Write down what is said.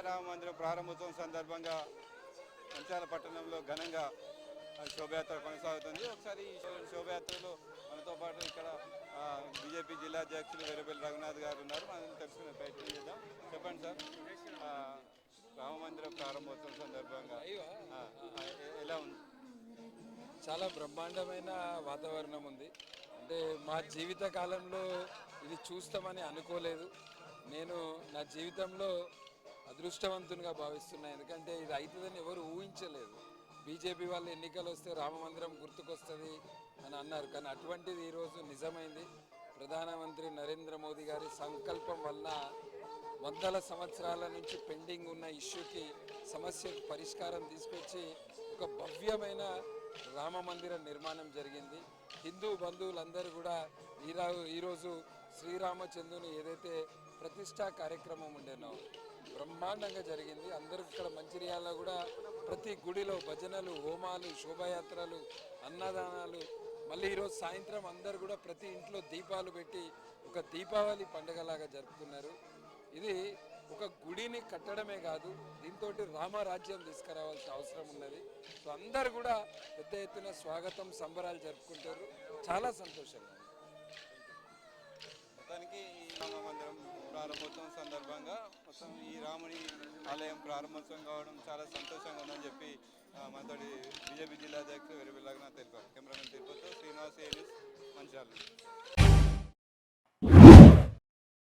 రామ మందిరం ప్రారంభోత్సవం సందర్భంగా మంచాల పట్టణంలో ఘనంగా శోభయాత్ర కొనసాగుతుంది. ఒకసారి ఈ శోభయాత్రలో మనతో పాటు ఇక్కడ బీజేపీ జిల్లా అధ్యక్షులు వెరబెల్లి రఘునాథ్ గారు ఉన్నారు. మనం తెలుసుకునే ప్రయత్నం చేద్దాం. చెప్పండి సార్. రామ మందిరం ప్రారంభోత్సవం సందర్భంగా ఎలా ఉంది? చాలా బ్రహ్మాండమైన వాతావరణం ఉంది. అంటే మా జీవిత కాలంలో ఇది చూస్తామని అనుకోలేదు. నేను నా జీవితంలో అదృష్టవంతునిగా భావిస్తున్నాయి. ఎందుకంటే ఇది అవుతుందని ఎవరు ఊహించలేదు. బీజేపీ వాళ్ళు ఎన్నికలు వస్తే రామమందిరం గుర్తుకొస్తుంది అని అన్నారు. కానీ అటువంటిది ఈరోజు నిజమైంది. ప్రధానమంత్రి నరేంద్ర మోదీ గారి సంకల్పం వల్ల వందల సంవత్సరాల నుంచి పెండింగ్ ఉన్న ఇష్యూకి సమస్యకు పరిష్కారం తీసుకొచ్చి ఒక భవ్యమైన రామ మందిర నిర్మాణం జరిగింది. హిందూ బంధువులందరూ కూడా ఈరా ఈరోజు శ్రీరామచంద్రుని ఏదైతే ప్రతిష్టా కార్యక్రమం ఉండేనో బ్రహ్మాండంగా జరిగింది. అందరూ ఇక్కడ మంచిర్యాలలో కూడా ప్రతి గుడిలో భజనలు హోమాలు శోభాయాత్రలు అన్నదానాలు మళ్ళీ ఈరోజు సాయంత్రం అందరూ కూడా ప్రతి ఇంట్లో దీపాలు పెట్టి ఒక దీపావళి పండుగలాగా జరుపుకున్నారు ఇది ఒక గుడిని కట్టడమే కాదు దీంతో రామరాజ్యం తీసుకురావాల్సిన అవసరం ఉన్నది. సో అందరు కూడా పెద్ద ఎత్తున స్వాగతం సంబరాలు జరుపుకుంటారు. చాలా సంతోషంగా దానికి ప్రారంభోత్సవం సందర్భంగా మొత్తం ఈ రాముని ఆలయం ప్రారంభోత్సవం కావడం చాలా సంతోషంగా ఉందని చెప్పి మనతోటి బీజేపీ జిల్లా అధ్యక్షుడు వెరవిల్లాగా తెలిపారు. కెమెరామెన్ తిరుపతి శ్రీనివాస్ ఏలిస్ మంచి